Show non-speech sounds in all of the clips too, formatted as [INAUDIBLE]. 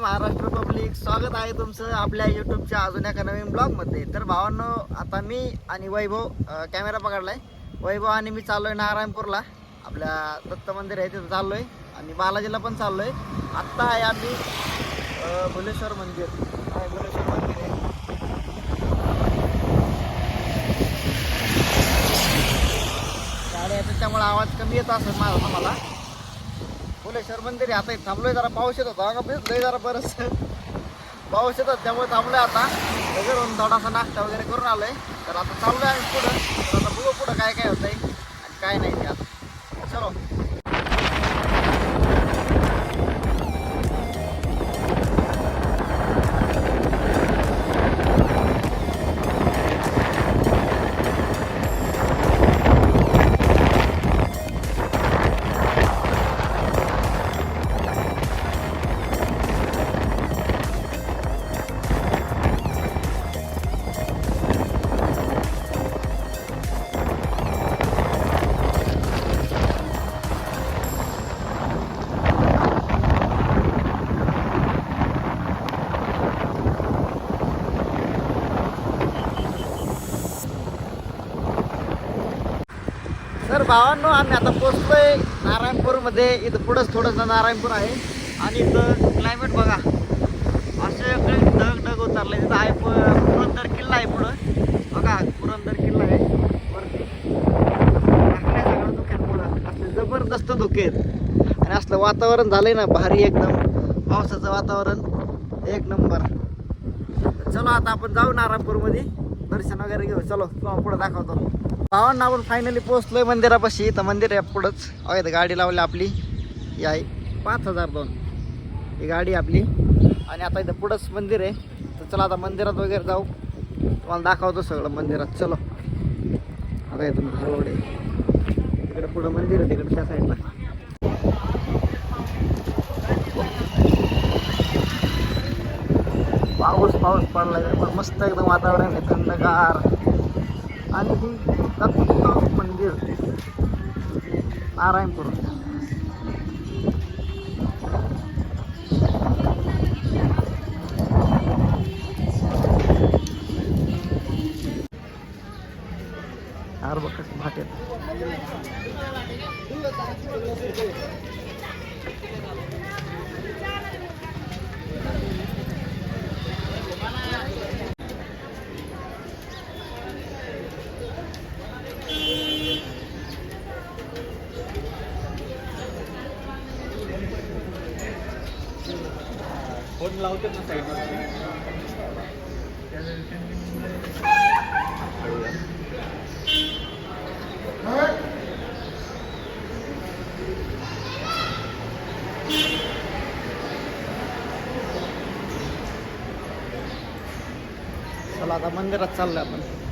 Maharashtra public स्वागत आहे तुमचं आपल्या युट्यूबच्या अजून एका नवीन ब्लॉगमध्ये. तर भावांनो आता मी आणि वैभव कॅमेरा कॅमेरा पकडलाय. वैभव आणि मी चाललोय नारायणपूरला. आपल्या दत्त मंदिर आहे तिथं चाललोय. आणि बालाजीला पण चाललोय. आत्ता आहे आम्ही भुलेश्वर मंदिर. आहे भुलेश्वर मंदिर आहे. गाड्या आहेत त्याच्यामुळे आवाज कमी येत असेल माझा मला फुलेश्वर मंदिर आहे आता थांबलोय जरा पाऊस येत होता. का भिजलोय जरा बरंच. [LAUGHS] पाऊस येतात त्यामुळे थांबलोय आता. घरून थोडासा नाश्ता वगैरे करून आलोय. तर आता चाललोय आम्ही पुढं. तर आता बघू पुढं काय काय होतंय आणि काय नाही. तर भावांनो आम्ही आता पोचलोय नारायणपूरमध्ये. इथं पुढंच थोडंसं नारायणपूर आहे. आणि इथं क्लायमेट बघा. असे ढग ढग उतरले. तिथं आहे प- पुरंदर किल्ला आहे पुढं. बघा पुरंदर किल्ला आहे. वरती. सगळं धुक्यात पुढं. असले जबरदस्त धुके आहेत. आणि असलं वातावरण झालंय ना भारी एकदम. पावसाचं वातावरण. एक नंबर. चलो आता आपण जाऊ नारायणपूरमध्ये. दर्शन वगैरे घेऊ. चलो पुढं पुढे दाखवतो. भावांना आपण फायनली पोहोचलोय मंदिरापाशी. तर मंदिर आहे पुढंच. अहो इथं गाडी लावली आपली. ही आहे पाच हजार दोन. ही गाडी आपली. आणि आता इथं पुढंच मंदिर आहे. तर चला आता मंदिरात वगैरे जाऊ. तुम्हाला दाखवतो सगळं मंदिरात. चलो. आता इथून रोड आहे. तिकडे पुढं मंदिर आहे तिकडे त्या साईडला पाऊस पाऊस पडला मस्त एकदम वातावरण आहे. थंडगार. आणि ही दत्त मंदिर नारायणपूर चला आता मंदिरात चाललं आपण.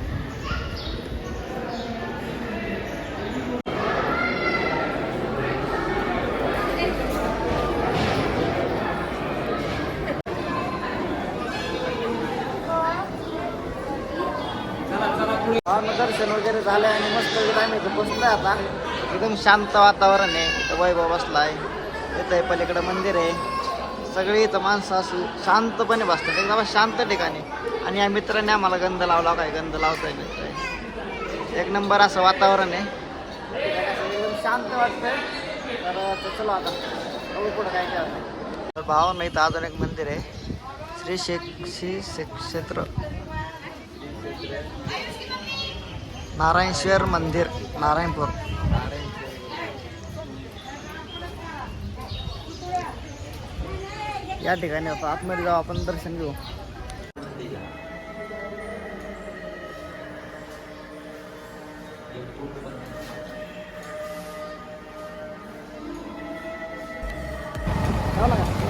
दर्शन वगैरे झालंय आणि मस्त वगैरे आम्ही इथं बसलोय आता. एकदम शांत वातावरण आहे. इथं वैभव बसलाय. इथं आहे पलीकडं मंदिर आहे. सगळी इथं माणसं अशी शांतपणे बसतात. एकदम शांत ठिकाणी. आणि या मित्राने आम्हाला गंध लावला. काय गंध लावतोय मित्र एक नंबर असं वातावरण आहे. एकदम शांत वाटतंय. तर तर चला आता. बघू पुढं काय काय तर भाव नाही तर अजून एक मंदिर आहे. श्री शेख श्री शेख क्षेत्र नारायणश्वर मंदिर नारायणपूर या ठिकाणी होतं आतमध्ये जाऊ आपण दर्शन घेऊ झालं का?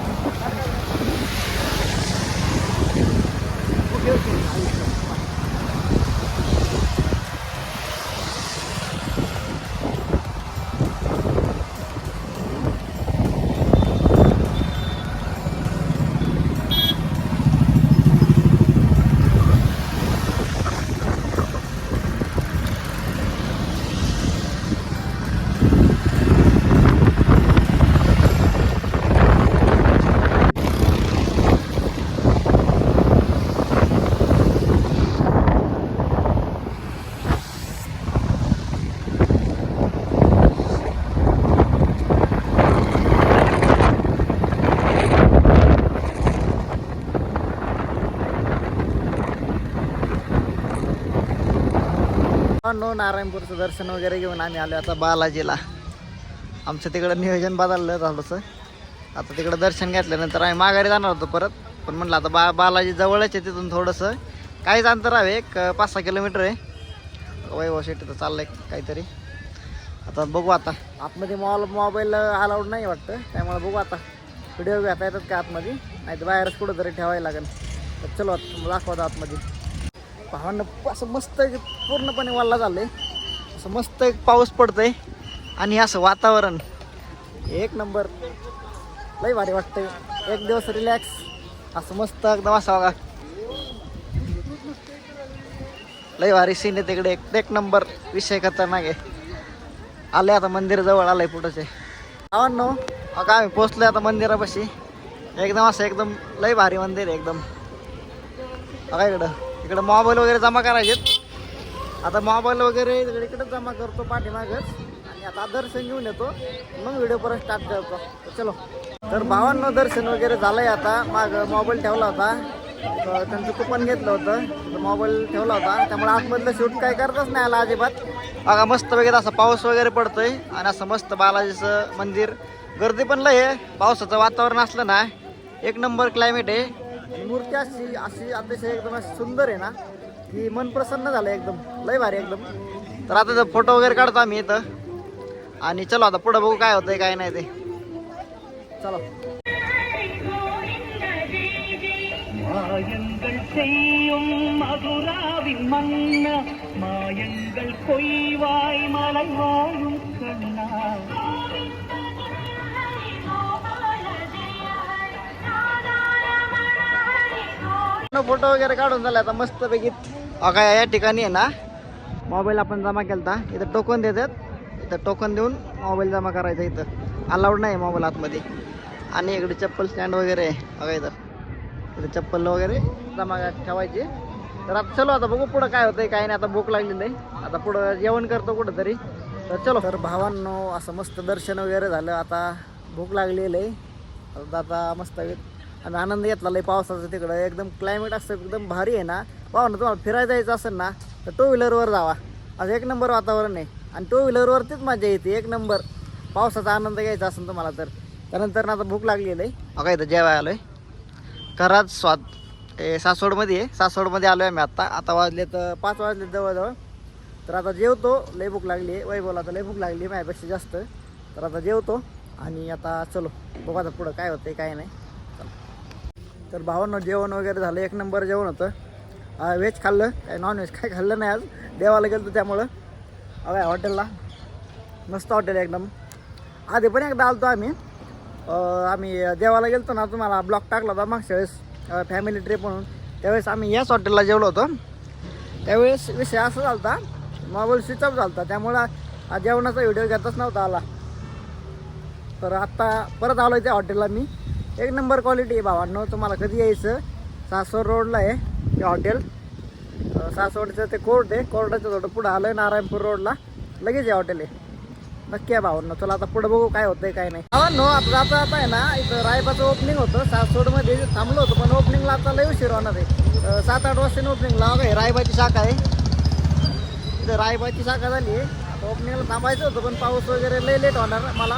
नो नारायणपूरचं दर्शन वगैरे घेऊन आम्ही आलो आता बालाजीला. आमचं तिकडं नियोजन बदललं थोडंसं. आता तिकडं दर्शन घेतल्यानंतर आम्ही माघारी जाणार होतो परत. पण म्हणलं आता बा बालाजी जवळच आहे तिथून थोडंसं. काहीच अंतर आहे एक पाच सहा किलोमीटर आहे. वैभव शेट्टी तर चाललंय काहीतरी. आता बघू आता. आतमध्ये मॉल मोबाईल अलाउड नाही वाटतं त्यामुळे बघू आता. व्हिडिओ घेता येतात का आतमध्ये? नाही तर बाहेरच कुठं तरी ठेवायला लागेल. तर चलो आता आतमध्ये. पाहणं असं मस्त एक पूर्णपणे वल्ला झालं आहे असं मस्त एक पाऊस पडतोय आणि असं वातावरण. एक नंबर. लई भारी वाटतंय. एक दिवस रिलॅक्स असं मस्त एकदम असा बघा. लई भारी सीन आहे तिकडे. एक एक नंबर विषय खतरनाक आहे. आले आता मंदिर जवळ आलंय पुढचे. नो अगं आम्ही पोचलो आता मंदिरापाशी. एकदम असं एकदम लई भारी मंदिर आहे एकदम. अगा इकडं. इकडं मोबाईल वगैरे जमा करायचेत. आता मोबाईल वगैरे इकडे इकडेच जमा करतो पाठीमागच. आणि आता दर्शन घेऊन येतो. मग व्हिडिओ परत स्टार्ट करतो. चलो. तर भावांना दर्शन वगैरे झालंय आता. माग मोबाईल ठेवला होता. तर त्यांचं कुपन घेतलं होतं. तर मोबाईल ठेवला होता. त्यामुळे आतमधलं शूट काय करतच नाही आला अजिबात. बघा मस्त वगैरे असा पाऊस वगैरे पडतोय. आणि असं मस्त बालाजीचं मंदिर. गर्दी पण लय आहे. पावसाचं वातावरण असलं ना एक नंबर क्लायमेट आहे. मूर्ती अशी अशी अतिशय एकदम अशी सुंदर आहे ना की मन प्रसन्न झालं एकदम लय भारी एकदम तर आता फोटो वगैरे काढतो आम्ही इथं आणि चलो आता पुढं बघू काय होतंय काय नाही ते चलो மாயங்கள் செய்யும் மதுராவின் மன்ன மாயங்கள் கொய்வாய் மலை வாழும் கண்ணா फोटो वगैरे काढून झाला आता मस्त पैकी या ठिकाणी आहे ना मोबाईल आपण जमा केलता. इथं टोकन देतात. इथं टोकन देऊन मोबाईल जमा करायचा इथं. अलाउड नाही मोबाईल आतमध्ये. आणि इकडे चप्पल स्टँड वगैरे आहे. बघा इथं. इथं चप्पल वगैरे जमा ठेवायची. तर आता चलो आता बघू पुढं काय होतंय काय नाही. आता भूक लागलेली आहे आता पुढं जेवण करतो कुठं तरी तर चलो. तर भावांनो असं मस्त दर्शन वगैरे झालं. आता भूक लागलेलं आहे. आता आता मस्त आणि आनंद घेतला लय पावसाचं तिकडं. एकदम क्लायमेट असतं एकदम भारी आहे ना. पाहू ना तुम्हाला फिरायला जायचं असेल ना तर टू व्हीलरवर जावा. असं एक नंबर वातावरण आहे. आणि टू व्हीलरवरतीच मजा येते एक नंबर पावसाचा आनंद घ्यायचा असेल तुम्हाला तर. त्यानंतर ना आता भूक लागलेली आहे अगं इथं जेवाय आलो आहे खराच स्वाद. ए सासवडमध्ये आहे. सासवडमध्ये आलो आहे मी आत्ता आता वाजले तर पाच वाजले जवळजवळ. तर आता जेवतो. लय भूक लागली आहे. वैभवला तर लय भूक लागली आहे माझ्यापेक्षा जास्त. तर आता जेवतो आणि आता चलो. बघा आता पुढं काय होतं काय नाही. तर भावांना जेवण वगैरे झालं. एक नंबर जेवण होतं. व्हेज खाल्लं. काय नॉन व्हेज काय खाल्लं नाही आज. देवाला गेलो त्यामुळं. अगं हॉटेलला मस्त हॉटेल आहे एकदम. आधी पण एकदा आलतो आम्ही. आम्ही देवाला गेलतो ना तुम्हाला ब्लॉक टाकला होता मागच्या वेळेस फॅमिली ट्रिप म्हणून. त्यावेळेस आम्ही याच हॉटेलला जेवलो होतो. त्यावेळेस विषय असा झाला होता मोबाईल स्विच ऑफ झाला होता त्यामुळं जेवणाचा व्हिडिओ घेतच नव्हता आला. तर आत्ता परत आलो त्या हॉटेलला मी. एक नंबर क्वालिटी आहे भावांनो तुम्हाला कधी यायचं? सासवड रोडला आहे ते हॉटेल सासवडचं ते कोर्ट आहे. कोर्टाचं थोडं पुढं आलं आहे नारायणपूर रोडला लगेच आहे हॉटेल आहे नक्की आहे भावांनो. चला आता पुढं बघू काय होतंय काय नाही. भावांनो आता जाता आता आहे ना इथं रायबाचं ओपनिंग होतं. सासवडमध्ये थांबलो होतो पण ओपनिंगला आता लय उशीर होणार आहे. सात आठ वाजता ओपनिंगला बघा रायबाची शाखा आहे. इथं रायबाची शाखा झाली आहे. आता ओपनिंगला थांबायचं होतं पण पाऊस वगैरे लय लेट होणार मला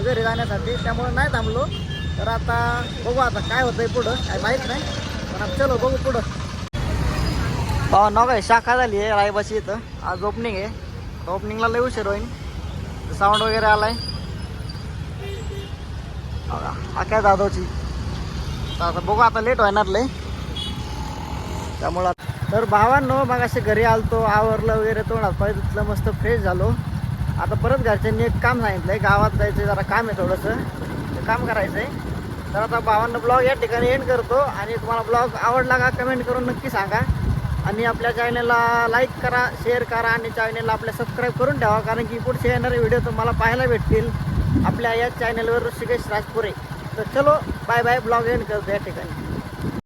घरी जाण्यासाठी. त्यामुळे नाही थांबलो. तर आता बघू आता काय होतंय पुढं. काय माहीत नाही. पण आता चलो बघू पुढं. हो ना काय शाखा झाली आहे रायबाची इथं. आज ओपनिंग आहे. ओपनिंगला लय उशीर होईन. साऊंड वगैरे आलाय. हा काय दादोची आता बघू आता लेट होणार लय. त्यामुळं तर भावांनो मग असे घरी आलतो आवरलं वगैरे तोंडात पाय धुतलं मस्त फ्रेश झालो. आता परत घरच्यांनी एक काम सांगितलं आहे गावात जायचं जरा काम आहे थोडंसं. काम करायचं आहे तर आता भावांना ब्लॉग या ठिकाणी एंड करतो आणि तुम्हाला ब्लॉग आवडला का कमेंट करून नक्की सांगा. आणि आपल्या चॅनलला लाईक करा शेअर करा आणि चॅनलला आपल्या सबस्क्राईब करून ठेवा कारण की पुढचे येणारे व्हिडिओ तुम्हाला पाहायला भेटतील. आपल्या या चॅनलवर ऋषिकेश राजपुरे. तर चलो बाय बाय ब्लॉग एंड करतो या ठिकाणी.